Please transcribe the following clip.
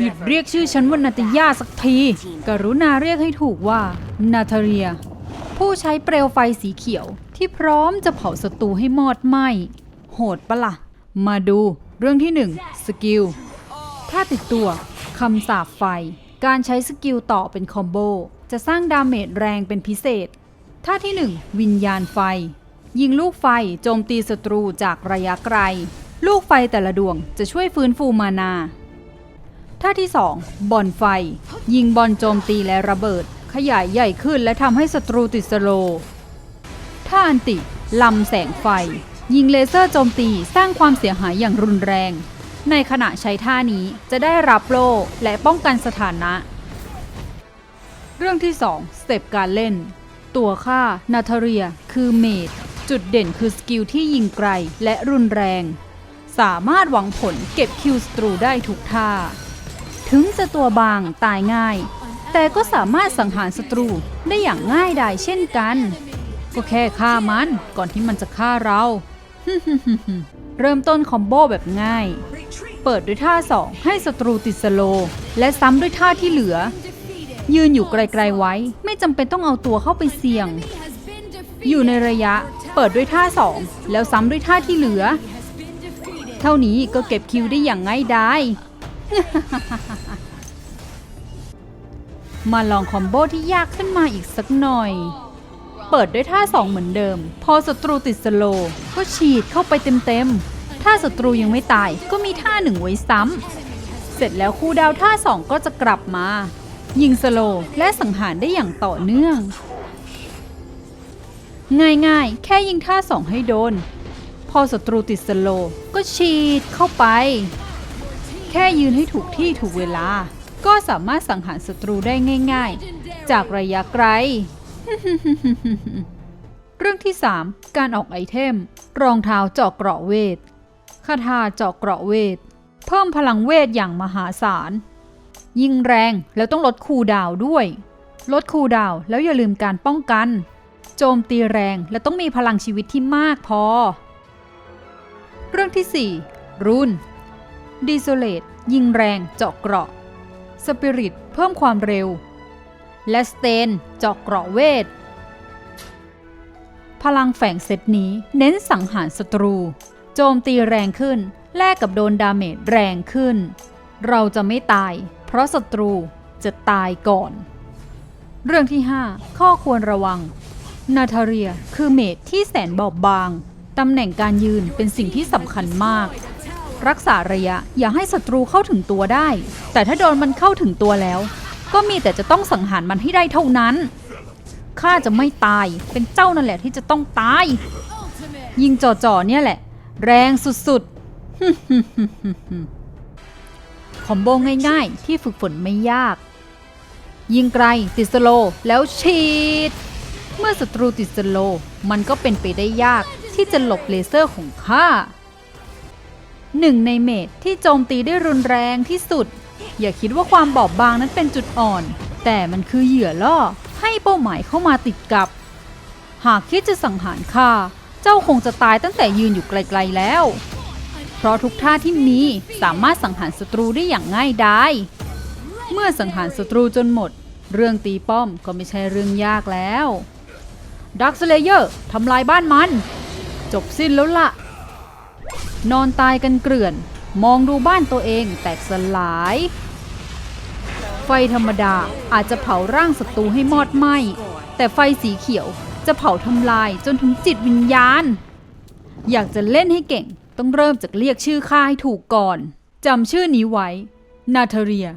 หยุดเรียกชื่อฉันว่านาตยาสักที กรุณาเรียกให้ถูกว่านาทาเรีย ผู้ใช้เปลวไฟสีเขียวที่พร้อมจะเผาศัตรูให้มอดไหม้โหดปะละ่ะ มาดูเรื่องที่หนึ่งสกิลถ้าติดตัวคำสาปไฟ การใช้สกิลต่อเป็นคอมโบ จะสร้างดาเมจแรงเป็นพิเศษ ท่าที่ 1 วิญญาณไฟ ยิงลูกไฟโจมตีศัตรูจากระยะไกล ลูกไฟแต่ละดวงจะช่วยฟื้นฟูมานา ท่าที่ 2 บอลไฟ ยิงบอลโจมตีและระเบิด ขยายใหญ่ขึ้นและทำให้ศัตรูติดสโลท่าอันติลำแสงไฟ ยิงเลเซอร์โจมตีสร้างความเสียหายอย่างรุนแรง ในขณะใช้ท่านี้จะได้รับโล่และป้องกันสถานะ เรื่องที่ 2 สเต็ปการเล่น ตัวค่านาทเรีย คือเมดจุดเด่นคือสกิลที่ยิงไกลและรุนแรง สามารถหวังผลเก็บคิวสตรูได้ทุกท่า ถึงจะตัวบางตายง่าย แต่ก็สามารถสังหารศัตรูได้อย่างง่ายดายเช่นกัน ก็แค่ฆ่ามันก่อนที่มันจะฆ่าเรา เริ่มต้นคอมโบแบบง่าย เปิดด้วยท่า2ให้ศัตรูติดสโล และซ้ำด้วยท่าที่เหลือ ยืนอยู่ไกลๆไว้ ไม่จำเป็นต้องเอาตัวเข้าไปเสี่ยง อยู่ในระยะ เปิดด้วยท่า2แล้วซ้ำด้วยท่าที่เหลือ เท่านี้ก็เก็บคิวได้อย่างง่ายดาย มาลองคอมโบที่ยากขึ้นมาอีกสักหน่อย เปิดด้วยท่า2เหมือนเดิม พอศัตรูติดสโล ก็ฉีดเข้าไปเต็มๆ ถ้าศัตรูยังไม่ตาย ก็มีท่าหนึ่งไว้ซ้ำ เสร็จแล้วคู่ดาวท่า2ก็จะกลับมา ยิงสโลและสังหารได้อย่างต่อเนื่อง ง่ายๆ แค่ยิงท่า2ให้โดน พอศัตรูติดสโล ก็ฉีดเข้าไป แค่ยืนให้ถูกที่ถูกเวลา ก็สามารถสังหารศัตรูได้ง่าย ๆ จากระยะไกล เรื่องที่ 3 การออกไอเทม รองเท้าเจาะเกราะเวทคาถาเจาะเกราะเวท เพิ่มพลังเวทอย่างมหาศาล ยิงแรงแล้วต้องลดคูดาวด้วย ลดคูดาวแล้วอย่าลืมการป้องกัน โจมตีแรงและต้องมีพลังชีวิตที่มากพอ เรื่องที่ 4 รุ่น ดีโซเลตยิงแรงเจาะเกราะ สปิริตเพิ่มความเร็ว และสเตนเจาะเกราะเวท พลังแฝงเซตนี้เน้นสังหารศัตรู โจมตีแรงขึ้น แลกกับโดนดาเมจแรงขึ้น เราจะไม่ตาย เพราะศัตรูจะตายก่อน เรื่องที่ 5 ข้อควรระวัง นาทาเรียคือเมจที่แสนบอบบาง ตำแหน่งการยืนเป็นสิ่งที่สำคัญมาก รักษาระยะ อย่าให้ศัตรูเข้าถึงตัวได้ แต่ถ้าโดนมันเข้าถึงตัวแล้ว ก็มีแต่จะต้องสังหารมันให้ได้เท่านั้น ข้าจะไม่ตาย เป็นเจ้านั่นแหละที่จะต้องตาย ยิงจ่อๆเนี่ยแหละ แรงสุดๆ คอมโบง่ายๆ ที่ฝึกฝนไม่ยาก ยิงไกลติดสโลแล้วฉีด เมื่อศัตรูติดสโล มันก็เป็นไปได้ยากที่จะหลบเลเซอร์ของข้า หนึ่งในเมดที่โจมตีได้รุนแรงที่สุด อย่าคิดว่าความบอบบางนั้นเป็นจุดอ่อน แต่มันคือเหยื่อล่อ ให้เป้าหมายเข้ามาติดกับ หากคิดจะสังหารข้าเจ้าคงจะตายตั้งแต่ยืนอยู่ไกลๆแล้ว เพราะทุกท่าที่มีสามารถสังหารศัตรูได้อย่างง่ายดายเมื่อสังหารศัตรูจนหมด เรื่องตีป้อมก็ไม่ใช่เรื่องยากแล้วดักสเลเยอร์ทำลายบ้านมัน จบสิ้นแล้วล่ะ นอนตายกันเกลื่อน มองดูบ้านตัวเองแตกสลาย ไฟธรรมดาอาจจะเผาร่างศัตรูให้มอดไหมแต่ไฟสีเขียวจะเผาทำลายจนถึงจิตวิญญาณ อยากจะเล่นให้เก่งต้องเริ่มจากเรียกชื่อข้าให้ถูกก่อนจำชื่อนี้ไว้ นาเทเรีย